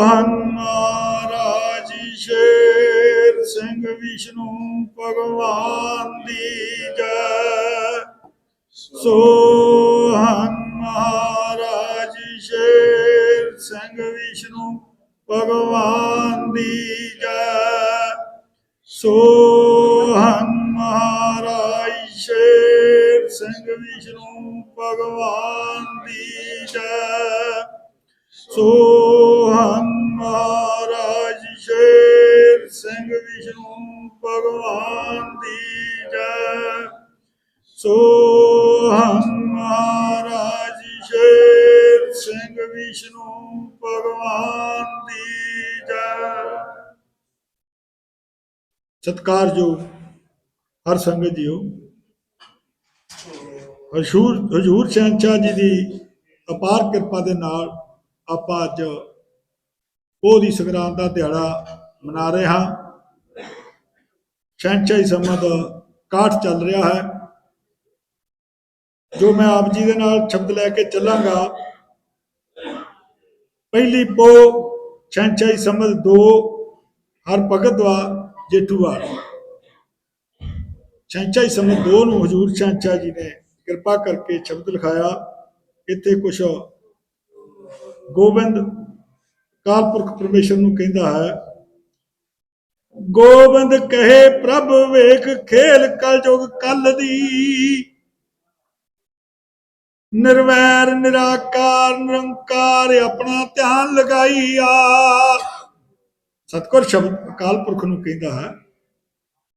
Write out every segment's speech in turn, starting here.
ਸੋਹਨ ਮਹਾਰਾਜ ਸ਼ੇਰ ਸਿੰਘ ਵਿਸ਼ਨੂੰ ਭਗਵਾਨ ਦੀ ਜੈ। ਸੋਹਨ ਮਹਾਰਾਜ ਸ਼ੇਰ ਸਿੰਘ ਵਿਸ਼ਨੂੰ ਭਗਵਾਨ ਦੀ ਜੈ। ਸੋਹਨ ਮਹਾਰਾਜ ਸ਼ੇਰ ਸਿੰਘ ਵਿਸ਼ਨੂੰ ਭਗਵਾਨ ਦੀ ਜੈ। ਸੋਹਨ ਸਤਿਕਾਰਯੋਗ ਹਰ ਸੰਗਤ ਜੀਓ। ਹਜ਼ੂਰ ਹਜ਼ੂਰ ਸ਼ਹਿਨਸ਼ਾਹ ਜੀ ਦੀ ਅਪਾਰ ਕਿਰਪਾ ਦੇ ਨਾਲ ਆਪਾਂ ਅੱਜ ਉਹਦੀ ਸੰਗਰਾਂਦ ਦਾ ਦਿਹਾੜਾ ਮਨਾ ਰਹੇ ਹਾਂ। ਸ਼ਹਿਨਸ਼ਾਹੀ ਸੰਮਤ ਕਾਠ ਚੱਲ ਰਿਹਾ ਹੈ। ਜੋ ਮੈਂ ਆਪ ਜੀ ਦੇ ਨਾਲ ਸ਼ਬਦ ਲੈ ਕੇ ਚੱਲਾਂਗਾ। ਪਹਿਲੀ ਪੋ ਸ਼ਹਿਨਸ਼ਾਹੀ ਸੰਮਤ 2 ਹਰ ਭਗਤ ਦਵਾ ਜੇਠੂਵਾਲ ਸ਼ਹਿਨਸ਼ਾਹੀ ਸੰਮਤ 2 ਨੂੰ ਹਜ਼ੂਰ ਸ਼ਹਿਨਸ਼ਾਹ ਜੀ ਨੇ ਕਿਰਪਾ ਕਰਕੇ ਸ਼ਬਦ ਲਿਖਾਇਆ। ਇੱਥੇ ਕੁਝ ਗੋਬਿੰਦ ਕਾਲਪੁਰਖ ਪਰਮੇਸ਼ਰ ਨੂੰ ਕਹਿੰਦਾ ਹੈ, ਗੋਬਿੰਦ ਕਹੇ ਪ੍ਰਭ ਵੇਖ ਖੇਲ ਕਲਯੁਗ ਕਲ ਦੀ। ਨਿਰਵੈਰ, ਨਿਰਾਕਾਰ, ਨਿਰੰਕਾਰ ਆਪਣਾ ਧਿਆਨ ਲਗਾਈਆ ਸਤਿਗੁਰ ਸ਼ਬਦ ਅਕਾਲ ਪੁਰਖ ਨੂੰ ਕਹਿੰਦਾ ਹੈ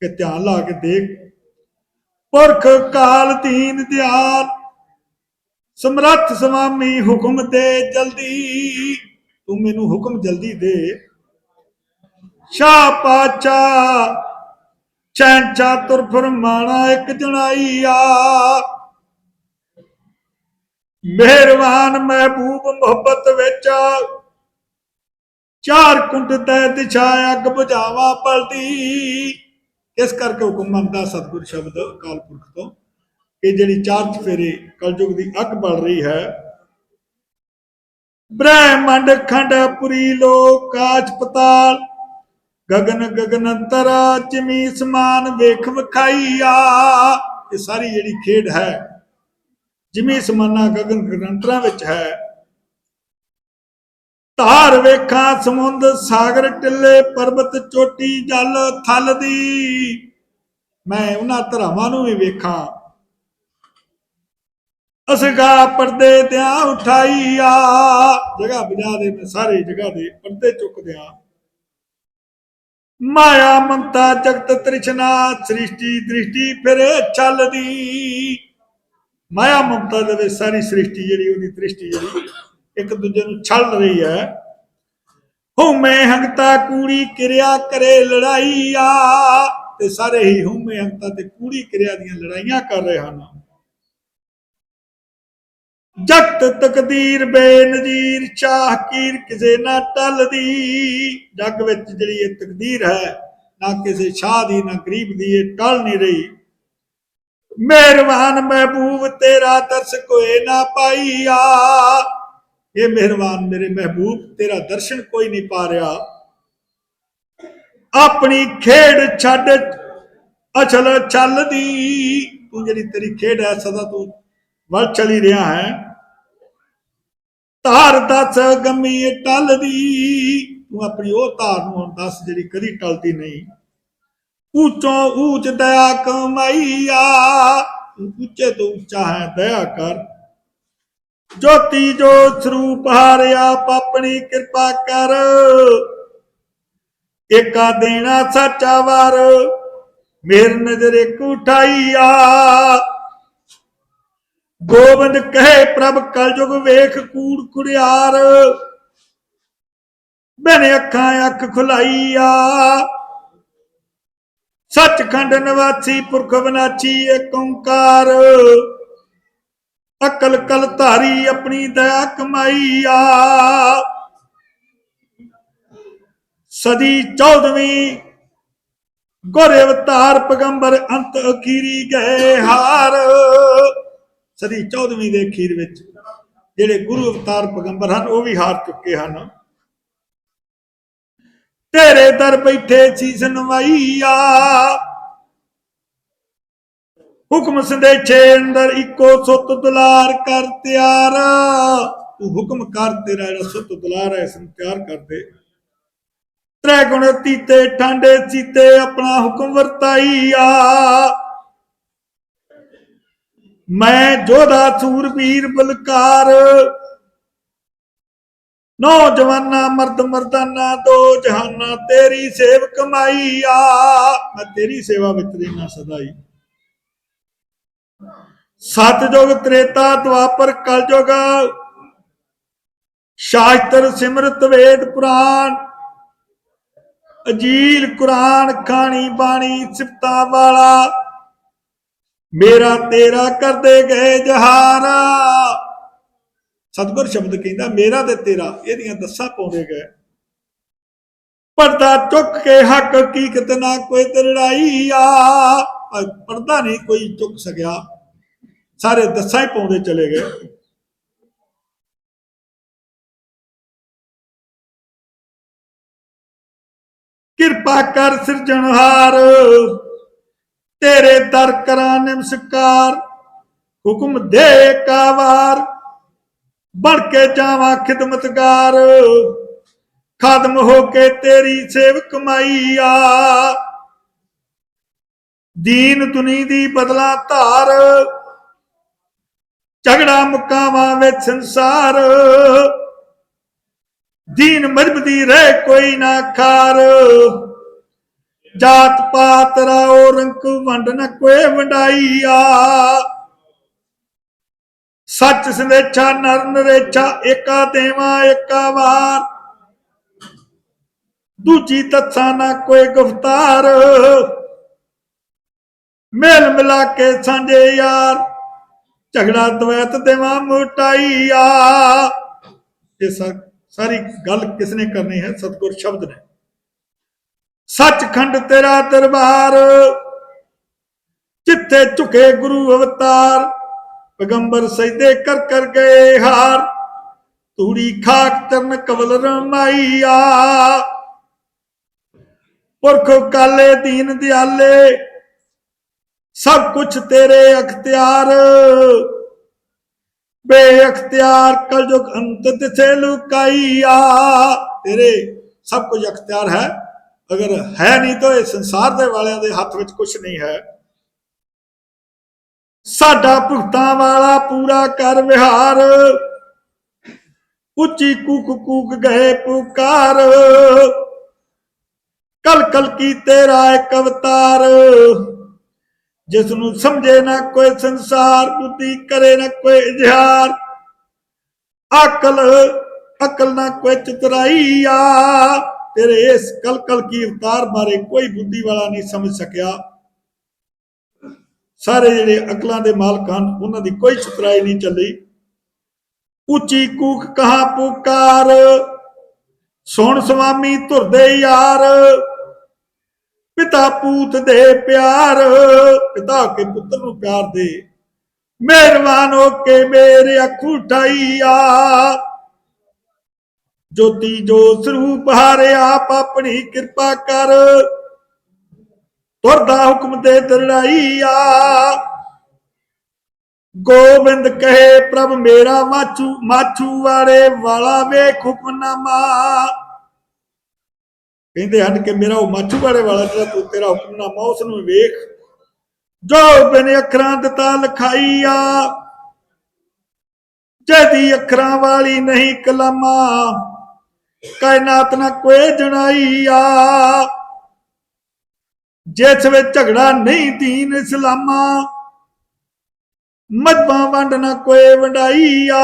ਕਿ ਧਿਆਨ ਲਾ ਕੇ ਦੇਖ। ਪੁਰਖ ਕਾਲ ਦੀਨ ਦਿਆਲ, ਸਮਰੱਥ ਸੁਆਮੀ ਹੁਕਮ ਦੇ ਜਲਦੀ। ਤੂੰ ਮੈਨੂੰ ਹੁਕਮ ਜਲਦੀ ਦੇ। ਸ਼ਾਹ ਪਾਚਾ ਚੈਨ ਚਾਤੁਰ ਫਰਮਾਣਾ ਇੱਕ ਜਣਾਈਆ ਮਿਹਰਬਾਨ ਮਹਿਬੂਬ ਮੁਹੱਬਤ ਵਿੱਚ ਚਾਰ ਕੁੰਟ ਤੈ ਦਿਸ਼ਾ ਅੱਗ ਬੁਝਾਵਾ ਪਲਦੀ ਇਸ ਕਰਕੇ ਹੁਕਮ ਮੰਨਦਾ ਸਤਿਗੁਰ ਸ਼ਬਦ ਅਕਾਲ ਪੁਰਖ ਤੋਂ ਕਿ ਜਿਹੜੀ ਚਾਰ ਚਫੇਰੇ ਕਲਯੁਗ ਦੀ ਅੱਗ ਬਲ ਰਹੀ ਹੈ, ਬ੍ਰਹਿਮੰਡ ਖੰਡ ਪੁਰੀ ਲੋਕਾਚ ਪਤਾਲ, ਗਗਨ ਗਗਨ ਅੰਤਰ ਚਮੀ ਸਮਾਨ ਵੇਖ ਵਿਖਾਈਆ। ਇਹ ਸਾਰੀ ਜਿਹੜੀ ਖੇਡ ਹੈ, ਜਿਮੀ ਸਮਾਨਾ ਗਗਨ ਗਗਨੰਤਰਾਂ ਵਿੱਚ ਹੈ ਧਾਰ ਵੇਖਾਂ, ਸਮੁੰਦ ਸਾਗਰ ਟਿੱਲੇ, ਪਰਬਤ ਚੋਟੀ ਜਲ ਥਲ ਦੀ। ਮੈਂ ਉਹਨਾਂ ਧਰਾਵਾਂ ਨੂੰ ਵੀ ਵੇਖਾਂ। ਅਸਗਾ ਪਰਦੇ ਦਿਆਂ ਉਠਾਈਆ। ਜਗ੍ਹਾ ਬਜਾ ਦੇ ਮੈਂ ਸਾਰੇ ਜਗ੍ਹਾ ਦੇ ਪਰਦੇ ਚੁੱਕ ਦਿਆਂ। ਮਾਇਆ ਮਮਤਾ ਜਗਤ ਤ੍ਰਿਸ਼ਨਾ, ਸ੍ਰਿਸ਼ਟੀ ਦ੍ਰਿਸ਼ਟੀ ਫਿਰ ਚੱਲਦੀ। ਮਾਇਆ ਮਮਤਾ ਦੇ ਵਿੱਚ ਸਾਰੀ ਸ੍ਰਿਸ਼ਟੀ ਜਿਹੜੀ, ਉਹਦੀ ਦ੍ਰਿਸ਼ਟੀ ਜਿਹੜੀ ਇੱਕ ਦੂਜੇ ਨੂੰ ਛਲ ਰਹੀ ਹੈ। ਹਉਮੈ ਹੰਗਤਾ ਕੂੜੀ ਕਿਰਿਆ ਕਰੇ ਲੜਾਈਆ। ਤੇ ਸਾਰੇ ਹੀ ਹਉਮੈ ਹੰਗਤਾ ਤੇ ਕੂੜੀ ਕਿਰਿਆ ਦੀਆਂ ਲੜਾਈਆਂ ਕਰ ਰਹੇ ਹਨ। ਜਗਤ ਤਕਦੀਰ ਬੇਨਜ਼ੀਰ ਚਾਹ ਕੀਰ ਕਿਸੇ ਨਾ ਟਲਦੀ। ਜਗ ਵਿੱਚ ਜਿਹੜੀ ਇਹ ਤਕਦੀਰ ਹੈ, ਨਾ ਕਿਸੇ ਸ਼ਾਹ ਦੀ, ਨਾ ਗਰੀਬ ਦੀ ਇਹ ਟਲ ਨਹੀਂ ਰਹੀ। ਮਿਹਰਬਾਨ ਮਹਿਬੂਬ ਤੇਰਾ ਦਰਸ ਕੋਏ ਨਾ ਪਾਈਆ। ਇਹ ਮਿਹਰਬਾਨ ਮੇਰੇ ਮਹਿਬੂਬ ਤੇਰਾ ਦਰਸ਼ਨ ਕੋਈ ਨਹੀਂ ਪਾ ਰਿਹਾ ਆਪਣੀ ਖੇਡ ਛੱਡ ਅਚਲ ਚੱਲਦੀ ਤੂੰ ਜਿਹੜੀ ਤੇਰੀ ਖੇਡ ਹੈ ਸਦਾ ਤੂੰ ਵੱਲ ਚਲੀ ਰਿਹਾ ਹੈ ਧਾਰ ਦੱਸ ਗਮੀ ਟਲਦੀ ਤੂੰ ਆਪਣੀ ਉਹ ਧਾਰ ਨੂੰ ਹੁਣ ਦੱਸ ਜਿਹੜੀ ਕਦੀ ਟਲਦੀ ਨਹੀਂ ਉੱਚੋਂ ਉੱਚ ਦਇਆ ਕਮਾਈਆ ਤੂੰ ਉੱਚੇ ਤੋਂ ਉੱਚਾ ਹੈ ਦਇਆ ਕਰ ਜੋਤੀ ਜੋਤ ਸਰੂਪ ਹਾਰਿਆ ਆਪਣੀ ਕਿਰਪਾ ਕਰ। ਏਕਾ ਦੇਣਾ ਸੱਚਾ ਵਾਰ, ਮੇਰ ਨਜ਼ਰ ਇੱਕ ਗੋਬਿੰਦ ਕਹੇ, ਪ੍ਰਭ ਕਲਯੁਗ ਵੇਖ ਕੂੜ ਕੁੜਿਆਰ ਬਿਨ ਅੱਖਾਂ ਅੱਖ ਖੁਲਾਈਆ। ਸੱਚਖੰਡ ਨਿਵਾਸੀ ਪੁਰਖ ਵਿਨਾਚੀ ਏਕ ਓੰਕਾਰ। ਅਕਲ ਕਲ ਧਾਰੀ ਆਪਣੀ ਦਇਆ ਕਮਾਈਆ ਸਦੀ 14ਵੀਂ ਗੁਰ ਅਵਤਾਰ ਪਗੰਬਰ ਅੰਤ ਅਖੀਰੀ ਗਏ ਹਾਰ। ਸਦੀ 14ਵੀਂ ਦੇ ਅਖੀਰ ਵਿੱਚ ਜਿਹੜੇ ਗੁਰੂ ਅਵਤਾਰ ਪਗੰਬਰ ਹਨ, ਉਹ ਵੀ ਹਾਰ ਚੁੱਕੇ ਹਨ। ਤੇਰੇ ਦਰ ਬੈਠੇ ਸੀਸ ਨਵਾਈਆ ਹੁਕਮ ਸੰਦੇਛੇ ਅੰਦਰ ਇੱਕੋ ਸੁੱਤ ਦੁਲਾਰ ਕਰ ਤਿਆਰ। ਤੂੰ ਹੁਕਮ ਕਰ, ਤੇਰਾ ਜਿਹੜਾ ਸੁੱਤ ਦੁਲਾਰ ਹੈ, ਇਸ ਤਿਆਰ ਕਰ ਦੇ। ਤ੍ਰੈ ਗੁਣ ਤੀਤੇ, ਠਾਂਡੇ ਸੀਤੇ ਆਪਣਾ ਹੁਕਮ ਵਰਤਾਈਆ। ਮੈਂ ਜੋਧਾ ਸੂਰਬੀਰ ਬਲਕਾਰ। ਨੌਜਵਾਨਾ, ਮਰਦ ਮਰਦਾਨਾ, ਦੋ ਜਹਾਨਾ ਤੇਰੀ ਸੇਵ ਕਮਾਈ ਆ ਮੈਂ ਤੇਰੀ ਸੇਵਾ ਵਿੱਚ ਰਹਿਣਾ ਸਦਾਈ ਸਤਜੁਗ ਤ੍ਰੇਤਾ ਦੁਆਪਰ ਕਲਯੁਗ। ਸ਼ਾਸਤਰ ਸਿਮਰਤ ਵੇਦ ਪੁਰਾਣ। ਅਜੀਲ ਕੁਰਾਨ ਖਾਣੀ ਬਾਣੀ ਸਿਫਤਾਂ ਵਾਲਾ। ਮੇਰਾ ਤੇਰਾ ਕਰਦੇ ਗਏ ਜਹਾਰਾ ਸਤਿਗੁਰ ਸ਼ਬਦ ਕਹਿੰਦਾ, ਮੇਰਾ ਤੇ ਤੇਰਾ, ਇਹਦੀਆਂ ਦੱਸਾਂ ਪਾਉਂਦੇ ਗਏ। ਪਰਦਾ ਚੁੱਕ ਕੇ ਹੱਕ ਹਕੀਕਤ ਨਾ ਕੋਈ ਤਰੜਾਈ ਆ। ਪਰ ਪਰਦਾ ਨਹੀਂ ਕੋਈ ਚੁੱਕ ਸਕਿਆ। ਸਾਰੇ ਦੱਸਾਂ ਹੀ ਪਾਉਂਦੇ ਚਲੇ ਗਏ। ਕਿਰਪਾ ਕਰ ਸਿਰਜਣਹਾਰ ਤੇਰੇ ਦਰ ਕਰਾਂ ਨਿਮਸਕਾਰ, ਹੁਕਮ ਦੇ ਕਾਵਾਰ, ਬਣ ਕੇ ਜਾਵਾਂ ਖਿਦਮਤਗਾਰ, ਖਾਦਮ ਹੋ ਕੇ ਤੇਰੀ ਸੇਵ ਕਮਾਈ ਆ। ਦੀਨ ਦੁਨੀ ਦੀ ਬਦਲਾ ਧਾਰ ਝਗੜਾ ਮੁਕਾਵਾਂ ਵਿੱਚ ਸੰਸਾਰ। ਦੀਨ ਮਜਬ ਦੀ ਰਹਿ ਕੋਈ ਨਾ ਖਾਰ। ਜਾਤ ਪਾਤ ਰਾਓ ਰੰਕ ਵੰਡ ਨ ਕੋਏ ਵੰਡਾਈ ਆ ਸੱਚ ਸੰਦੇਛਾ ਨਰ ਨਰੇਛਾ, ਏਕਾ ਦੇਵਾ, ਏਕਾ ਵਾਰ। ਦੂਜੀ ਤੱਥਾ ਨਾ ਕੋਈ ਗੁਫਤਾਰ। ਮੇਲ ਮਿਲਾ ਕੇ ਸਾਂਝੇ ਯਾਰ। ਝਗੜਾ ਦਵੈਤ ਦੇਵਾ ਮੋਟਾਈ ਇਹ ਸਾਰੀ ਗੱਲ ਕਿਸਨੇ ਕਰਨੀ ਹੈ? ਸਤਿਗੁਰ ਸ਼ਬਦ ਨੇ। ਸੱਚਖੰਡ ਤੇਰਾ ਦਰਬਾਰ ਜਿੱਥੇ ਝੁਕੇ ਗੁਰੂ ਅਵਤਾਰ, ਪੈਗੰਬਰ ਸਜਦੇ ਕਰ ਕਰ ਗਏ ਹਾਰ। ਤੂੜੀ ਖਾਕ ਤਰਨ ਕਵਲ ਰਮਾਈਆ। ਪੁਰਖ ਕਾਲੇ ਦੀਨ ਦਿਆਲੇ ਸਭ ਕੁਝ ਤੇਰੇ ਅਖਤਿਆਰ। ਬੇ ਅਖਤਿਆਰ ਕਲਯੁਗ ਅੰਤ ਤਿਥੇ ਲੁਕਾਈਆ। ਤੇਰੇ ਸਭ ਕੁਝ ਅਖਤਿਆਰ ਹੈ। ਅਗਰ ਹੈ ਨਹੀਂ ਤਾਂ ਇਹ ਸੰਸਾਰ ਦੇ ਵਾਲਿਆਂ ਦੇ ਹੱਥ ਵਿੱਚ ਕੁਝ ਨਹੀਂ ਹੈ। ਸਾਡਾ ਭੁਗਤਾਂ ਵਾਲਾ ਪੂਰਾ ਕਰ ਵਿਹਾਰ। ਉੱਚੀ ਕੂਕ ਕੂਕ ਗਏ ਪੁਕਾਰ। ਕਲ ਕਲ ਕੀ ਤੇਰਾ ਇੱਕ ਅਵਤਾਰ। ਜਿਸ ਨੂੰ ਸਮਝੇ ਨਾ ਕੋਈ ਸੰਸਾਰ, ਬੁੱਧੀ ਕਰੇ ਨਾ ਕੋਈ ਇਜ਼ਹਾਰ। ਅਕਲ ਅਕਲ ਨਾ ਕੋਈ ਚਤਰਾਈ ਆ। ਤੇਰੇ ਇਸ ਕਲ ਕੀ ਅਵਤਾਰ ਬਾਰੇ ਕੋਈ ਬੁੱਧੀ ਵਾਲਾ ਨਹੀਂ ਸਮਝ ਸਕਿਆ। ਸਾਰੇ ਜਿਹੜੇ ਅਕਲਾਂ ਦੇ ਮਾਲਕ ਹਨ, ਉਹਨਾਂ ਦੀ ਕੋਈ ਚਤਰਾਈ ਨਹੀਂ ਚੱਲੀ। ਉੱਚੀ ਕੂਕ ਕਹਾ ਪੁਕਾਰ, ਸੁਣ ਸੁਆਮੀ ਧੁਰਦੇ ਯਾਰ। ਪਿਤਾ ਪੂਤ ਦੇ ਪਿਆਰ, ਪਿਤਾ ਕੇ ਪੁੱਤਰ ਨੂੰ ਪਿਆਰ ਦੇ। ਮਿਹਰਬਾਨ ਹੋ ਕੇ ਮੇਰੇ ਅੱਖ ਉਠਾਈਆ ਜੋਤੀ ਜੋ ਸਰੂਪ ਹਾਰੇ ਆਪ ਆਪਣੀ ਕਿਰਪਾ ਕਰ। ਤੁਰਦਾ ਹੁਕਮ ਦੇ ਦਰੜਾਈਆ ਗੋਬਿੰਦ ਕਹੇ, ਪ੍ਰਭ ਮੇਰਾ ਮਾਛੂ ਮਾਛੂ ਵਾਲੇ ਵਾਲਾ ਵੇਖ ਹੁਕਮਨਾਮਾ ਕਹਿੰਦੇ ਹਨ ਕਿ ਮੇਰਾ ਉਹ ਮਾਛੂ ਵਾਲੇ ਵਾਲਾ ਜਿਹੜਾ ਤੂੰ ਤੇਰਾ ਹੁਕਮਨਾਮਾ ਉਸ ਨੂੰ ਵੇਖ। ਜੋ ਬਿਨ ਅੱਖਰਾਂ ਦਿੱਤਾ ਲਿਖਾਈਆ। ਜਿਹਦੀ ਅੱਖਰਾਂ ਵਾਲੀ ਨਹੀਂ ਕਲਾਮਾ, ਕਾਇਨਾਤ ਨਾ ਕੋਈ ਜਣਾਈ ਆ ਜਿਸ ਵਿੱਚ ਝਗੜਾ ਨਹੀਂ ਦੀਨ ਇਸਲਾਮਾ ਮਜਬਾਂ ਵੰਡ ਨਾ ਕੋਈ ਵੰਡਾਈਆ।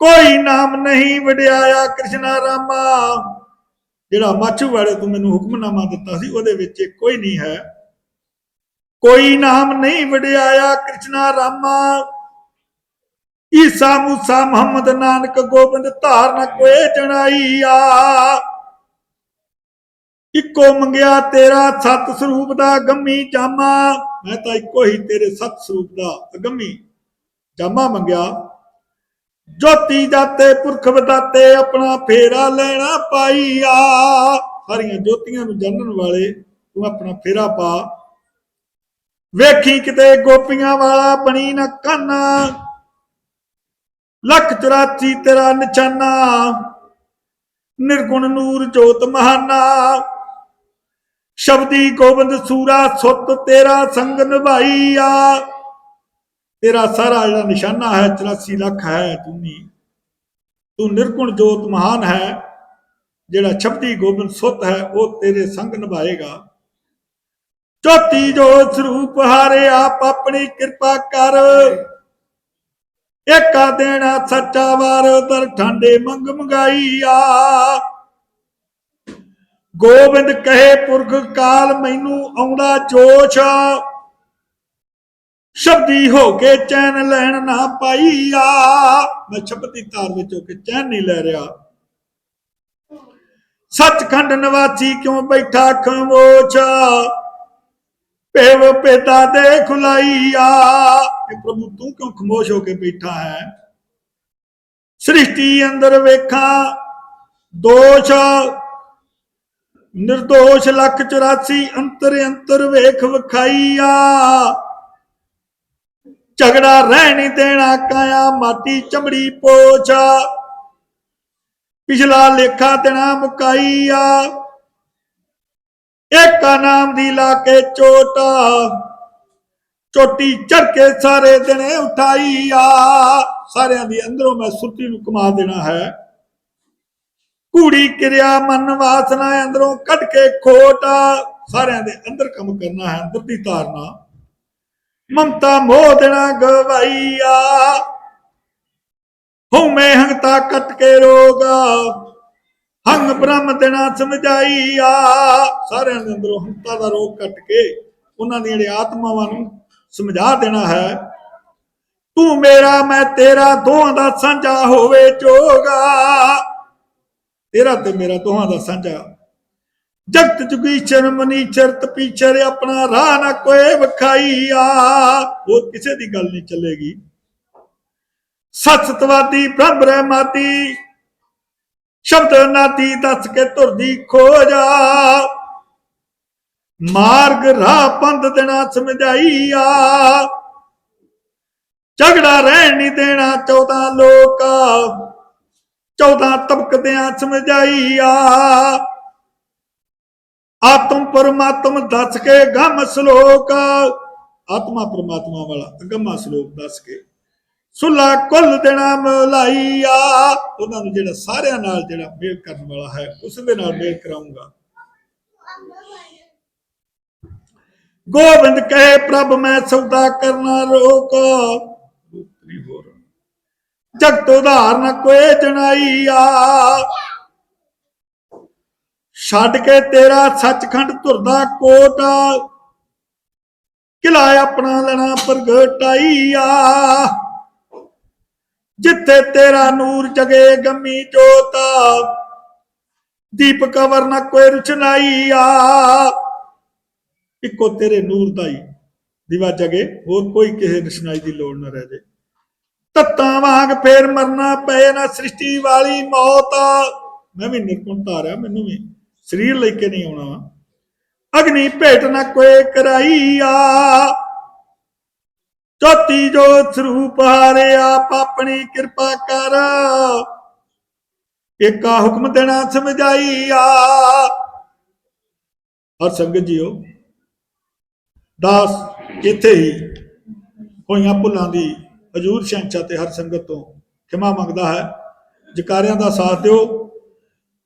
ਕੋਈ ਨਾਮ ਨਹੀਂ ਵਡਿਆਇਆ ਕ੍ਰਿਸ਼ਨਾ ਰਾਮਾ। ਜਿਹੜਾ ਮਾਛੂ ਵਾਲੇ ਤੂੰ ਮੈਨੂੰ ਹੁਕਮਨਾਮਾ ਦਿੱਤਾ ਸੀ, ਉਹਦੇ ਵਿੱਚ ਕੋਈ ਨਹੀਂ ਹੈ। ਕੋਈ ਨਾਮ ਨਹੀਂ ਵਡਿਆਇਆ ਕ੍ਰਿਸ਼ਨਾ ਰਾਮਾ। ਈਸਾ ਮੂਸਾ ਮੁਹੰਮਦ ਨਾਨਕ ਗੋਬਿੰਦ ਧਾਰਨ ਕੋਏ ਜਣਾਈਆ ਇੱਕੋ ਮੰਗਿਆ ਤੇਰਾ ਸਤ ਸਰੂਪ ਦਾ ਗੰਮੀ ਜਾਮਾ। ਮੈਂ ਤਾਂ ਇੱਕੋ ਹੀ ਤੇਰੇ ਸਤ ਸਰੂਪ ਦਾ ਅਗੰਮੀ ਜਾਮਾ ਮੰਗਿਆ। ਜੋਤੀ ਦਾਤੇ ਪੁਰਖ ਬਦਾਤੇ ਆਪਣਾ ਫੇਰਾ ਲੈਣਾ ਪਾਈਆ। ਸਾਰੀਆਂ ਜੋਤੀਆਂ ਨੂੰ ਜਾਣਨ ਵਾਲੇ ਤੂੰ ਆਪਣਾ ਫੇਰਾ ਪਾ। ਵੇਖੀ ਕਿਤੇ ਗੋਪੀਆਂ ਵਾਲਾ ਬਣੀ ਨਾ ਕਾਨਾ। ਲੱਖ 84 ਤੇਰਾ ਨਿਸ਼ਾਨਾ। ਨਿਰਗੁਣ ਨੂਰ ਜੋਤ ਮਹਾਨਾ। ਸ਼ਬਦੀ ਗੋਬਿੰਦ ਸੂਰਾ ਸੁੱਤ ਤੇਰਾ ਸੰਗ ਨਿਭਾਈਆ। ਤੇਰਾ ਸਾਰਾ ਜਿਹੜਾ ਨਿਸ਼ਾਨਾ ਹੈ 84 ਲੱਖ ਹੈ ਤੁਨੀ ਤੂੰ ਨਿਰਗੁਣ ਜੋਤ ਮਹਾਨ ਹੈ, ਜਿਹੜਾ ਸ਼ਬਦੀ ਗੋਬਿੰਦ ਸੁੱਤ ਹੈ, ਉਹ ਤੇਰੇ ਸੰਗ ਨਿਭਾਏਗਾ। ਚੌਥੀ ਜੋ ਸਰੂਪ ਹਾਰੇ, ਆਪ ਆਪਣੀ ਕਿਰਪਾ ਕਰ। ਏਕਾ ਦੇਣਾ ਸੱਚਾ ਵਾਰ ਦਰ ਠਾਂਡੇ ਮੰਗ ਮੰਗਾਈਆ। ਗੋਬਿੰਦ ਕਹੇ, ਪੁਰਖ ਕਾਲ ਮੈਨੂੰ ਆਉਂਦਾ ਜੋਸ਼। ਸ਼ਬਦੀ ਹੋ ਕੇ ਚੈਨ ਲੈਣ ਨਾ ਪਾਈਆ। ਮੈਂ ਸ਼ਬਦੀ ਤਾਰ ਵਿੱਚ ਹੋ ਕੇ ਚੈਨ ਨਹੀਂ ਲੈ ਰਿਹਾ। ਸੱਚਖੰਡ ਨਿਵਾਸੀ ਕਿਉਂ ਬੈਠਾ ਖਮੋਚ ਪੇਵ ਪੇਤਾ ਦੇ ਖੁਲਾਈਆ। ਇਹ ਪ੍ਰਭੂ ਤੂੰ ਕਿਉਂ ਖਮੋਸ਼ ਹੋ ਕੇ ਬੈਠਾ ਹੈ? ਸ੍ਰਿਸ਼ਟੀ ਅੰਦਰ ਵੇਖਾਂ, ਦੋਸ਼। ਨਿਰਦੋਸ਼ ਲੱਖ 84 ਅੰਤਰ ਅੰਤਰ ਵੇਖ ਵਿਖਾਈਆ। ਝਗੜਾ ਰਹਿ ਦੇਣਾ, ਕਾਇਆ ਮਾਟੀ ਚਮੜੀ ਪੋਛਾ। ਪਿਛਲਾ ਲੇਖਾ ਦੇਣਾ ਮੁਕਾਈਆ। ਏਕਾ ਨਾਮ ਦੀ ਲਾ ਕੇ ਚੋਟਾ। ਚੋਟੀ ਚੜ ਕੇ ਸਾਰੇ ਦਿਨੇ ਉਠਾਈ ਆ ਸਾਰਿਆਂ ਦੀ ਅੰਦਰੋਂ ਮੈਂ ਸੁਰਤੀ ਨੂੰ ਕਮਾ ਦੇਣਾ ਹੈ। ਕੂੜੀ ਕਿਰਿਆ ਮਨ ਵਾਸਨਾ ਅੰਦਰੋਂ ਕੱਢ ਕੇ ਖੋਟਾ। ਸਾਰਿਆਂ ਦੇ ਅੰਦਰ ਕੰਮ ਕਰਨਾ ਹੈ, ਅੰਦਰ ਦੀ ਧਾਰਨਾ। ਮਮਤਾ ਮੋਹ ਗਵਾਈਆ। ਹਉ ਹੰਗਤਾ ਕੱਟ ਕੇ ਰੋਗ ਹੰਗ ਬ੍ਰਹਮ ਦੇਣਾ ਸਮਝਾਈਆ। ਸਾਰਿਆਂ ਦੇ ਅੰਦਰੋਂ ਹੰਗਤਾ ਦਾ ਰੋਗ ਕੱਟ ਕੇ ਉਹਨਾਂ ਦੀਆਂ ਜਿਹੜੀਆਂ ਆਤਮਾਵਾਂ ਨੂੰ ਸਮਝਾ ਦੇਣਾ ਹੈ। ਤੂੰ ਮੇਰਾ, ਮੈਂ ਤੇਰਾ, ਦੋਹਾਂ ਦਾ ਸਾਂਝਾ ਹੋਵੇ ਜੋਗਾ ਤੇਰਾ ਤੇ ਮੇਰਾ, ਦੋਹਾਂ ਦਾ ਸਾਂਝਾ ਜਗਤ ਜੁਗੀਚਰ ਮਨੀਚਰ ਤਪੀਚਰ ਆਪਣਾ ਰਾਹ ਨਾ ਕੋਈ ਵਿਖਾਈਆ ਹੋਰ ਕਿਸੇ ਦੀ ਗੱਲ ਨਹੀਂ ਚੱਲੇਗੀ। ਸਤਸਤਵਾਦੀ ਬ੍ਰਹਮ ਰਹਿਮਾਤੀ, ਸ਼ਬਦ ਨਾਤੀ ਦੱਸ ਕੇ ਤੁਰਦੀ ਖੋਜਾ ਮਾਰਗ ਰਾਹ ਪੰਧ ਦੇਣਾ ਸਮਝਾਈਆ ਝਗੜਾ ਰਹਿਣ ਨਹੀਂ ਦੇਣਾ 14 ਲੋਕ। 14 ਤਬਕਦਿਆਂ ਸਮਝਾਈਆ ਆਤਮ ਪਰਮਾਤਮ ਦੱਸ ਕੇ ਗਮ ਸ਼ਲੋਕ। ਆਤਮਾ ਪਰਮਾਤਮਾ ਵਾਲਾ ਅਗਮਾ ਸ਼ਲੋਕ ਦੱਸ ਕੇ। ਸੁਲਾ ਕੁੱਲ ਦੇਣਾ ਮਲਾਈਆ। ਉਹਨਾਂ ਨੂੰ ਜਿਹੜਾ ਸਾਰਿਆਂ ਨਾਲ ਜਿਹੜਾ ਮੇਲ ਕਰਨ ਵਾਲਾ ਹੈ ਉਸ ਦੇ ਨਾਲ ਮੇਲ ਕਰਾਉਂਗਾ ਗੋਬਿੰਦ ਕਹੇ ਪ੍ਰਭ ਮੈਂ ਸੌਦਾ ਕਰਨਾ ਰੋਕ। ਜਗਤ ਉਧਾਰ ਨਾ ਕੋਈ ਜਣਾਈਆ। ਛੱਡ ਕੇ ਤੇਰਾ ਸੱਚਖੰਡ ਧੁਰਦਾ ਕੋਟ ਕਿਲਾ ਆਪਣਾ ਲੈਣਾ ਪ੍ਰਗਟਾਈਆ ਜਿੱਥੇ ਤੇਰਾ ਨੂਰ ਜਗੇ ਗੰਮੀ ਜੋਤ ਦੀਪਕ ਵਰਨਾ ਕੋਈ ਰਚਨਾਈਆ ਇੱਕੋ ਤੇਰੇ ਨੂਰ ਦਾ ਹੀ ਦੀਵਾ ਜਗੇ, ਹੋਰ ਕੋਈ ਕਿਸੇ ਰਚਨਾਈ ਦੀ ਲੋੜ ਨਾ ਰਹਿ ਜੇ। ਤੱਤਾਂ ਵਾਂਗ ਫੇਰ ਮਰਨਾ ਪਏ ਨਾ ਸ੍ਰਿਸ਼ਟੀ ਵਾਲੀ ਮੌਤ ਮੈਂ ਵੀ ਨਿਰਗੁਣ ਧਾਰਿਆ, ਮੈਨੂੰ ਵੀ। ਸਰੀਰ ਲੈ ਕੇ ਨਹੀਂ ਆਉਣਾ ਅਗਨੀ ਭੇਟ ਨਾ ਕੋਈ ਕਰਾਈਆ। ਚੌਥੀ ਜੋ ਸਰੂਪ ਹਾਰੇ ਆਪ ਕਿਰਪਾ ਕਰ। ਏਕਾ ਹੁਕਮ ਦੇਣਾ ਸਮਝਾਈਆ। ਹਰ ਸੰਗਤ ਜੀਓ, ਦਾਸ ਇੱਥੇ ਹੀ ਹੋਈਆਂ ਭੁੱਲਾਂ ਦੀ ਹਜੂਰ ਸ਼ੰਚਾ ਤੇ ਹਰ ਸੰਗਤ ਤੋਂ ਖਿਮਾ ਮੰਗਦਾ ਹੈ। ਜਕਾਰਿਆਂ ਦਾ ਸਾਥ ਦਿਓ।